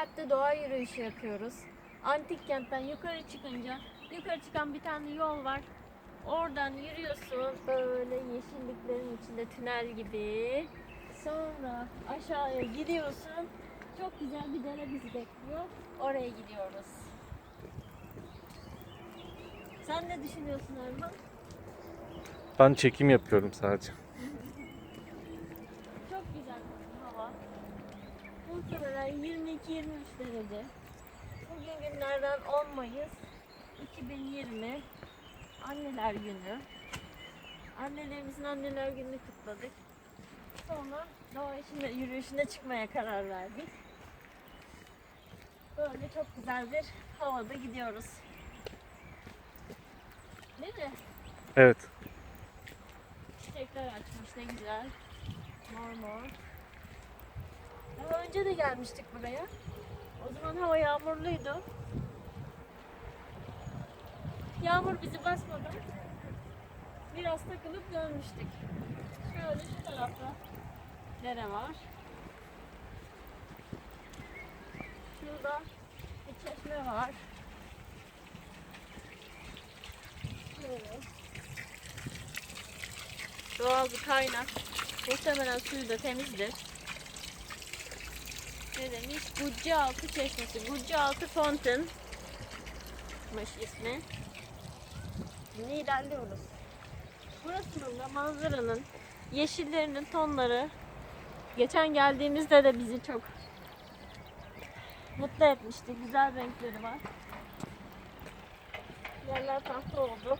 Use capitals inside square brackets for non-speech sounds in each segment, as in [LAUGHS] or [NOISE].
saatte doğa yürüyüşü yapıyoruz. Antik kentten yukarı çıkınca yukarı çıkan bir tane yol var. Oradan yürüyorsun böyle yeşilliklerin içinde tünel gibi. Sonra aşağıya gidiyorsun. Çok güzel bir dere bizi bekliyor. Oraya gidiyoruz. Sen ne düşünüyorsun Erman? Ben çekim yapıyorum sadece. Çok güzel bugün hava. Muhtemelen 22-23 derece. Bugün günlerden 10 Mayıs 2020 Anneler Günü. Annelerimizin Anneler Günü'nü kutladık. Sonra doğa içinde yürüyüşüne çıkmaya karar verdik. Böyle çok güzel bir havada gidiyoruz. Değil mi? Evet. Çiçekler açmış ne güzel. Mor mor. Daha önce de gelmiştik buraya. O zaman hava yağmurluydu. Yağmur bizi basmadan biraz takılıp dönmüştük. Şöyle şu tarafta dere var. Şurada bir çeşme var. Şöyle. Doğal bir kaynak. Muhtemelen suyu da temizdir. Ne demiş? Guccialtı Çeşmesi. Guccialtı Fountain. Mış ismi. Şimdi ilerliyoruz. Burasının da manzaranın yeşillerinin tonları geçen geldiğimizde de bizi çok mutlu etmişti. Güzel renkleri var. Yerler tahta oldu.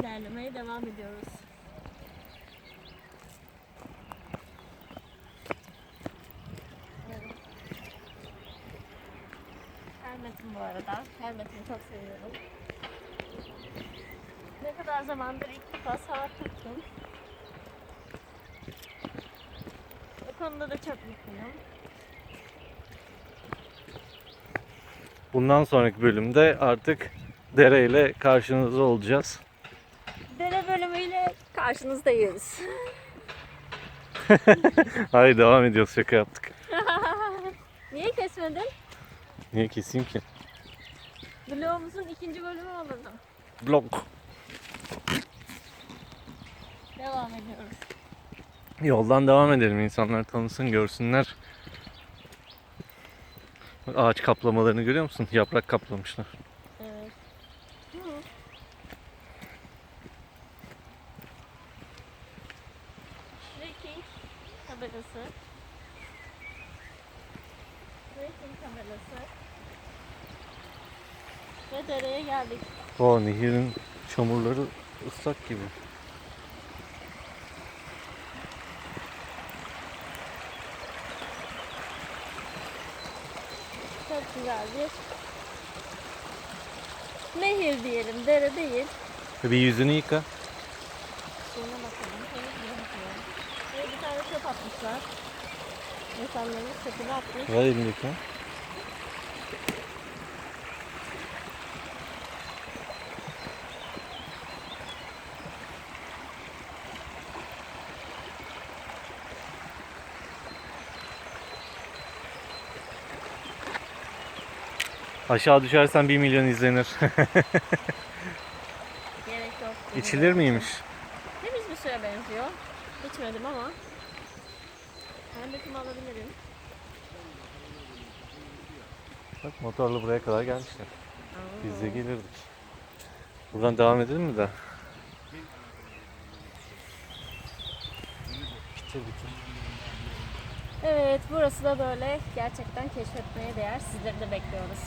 ilerlemeye devam ediyoruz. Helmetim bu arada. Helmetimi çok seviyorum. Ne kadar zamandır ilk defa saat taktım. O konuda da çok mutluyum. Bundan sonraki bölümde artık dereyle karşınızda olacağız. Dere bölümüyle karşınızdayız. [LAUGHS] Hayır devam ediyoruz şaka yaptık. [LAUGHS] Niye kesmedin? Niye keseyim ki? Vlogumuzun ikinci bölümü olurdu. Blok. Devam ediyoruz. Yoldan devam edelim. İnsanlar tanısın, görsünler. Ağaç kaplamalarını görüyor musun? Yaprak kaplamışlar. Evet. Hı. Trekking tabelası. Tabelası. Ve dereye geldik. O nehirin çamurları ıslak gibi. Çok güzel bir nehir diyelim, dere değil. Bir yüzünü yıka. Suyuna bakalım. Bir tane çöp atmışlar. İnsanların çöpünü atmış. Ver elindeki. Aşağı düşersen 1 milyon izlenir. Gerek yok. İçilir miymiş? Temiz bir suya benziyor. İçmedim ama. Helmetimi alabilirim. Bak motorla buraya kadar gelmişler. Biz de gelirdik. Buradan devam edelim mi? Bitir bitir. Evet burası da böyle gerçekten keşfetmeye değer. Sizleri de bekliyoruz.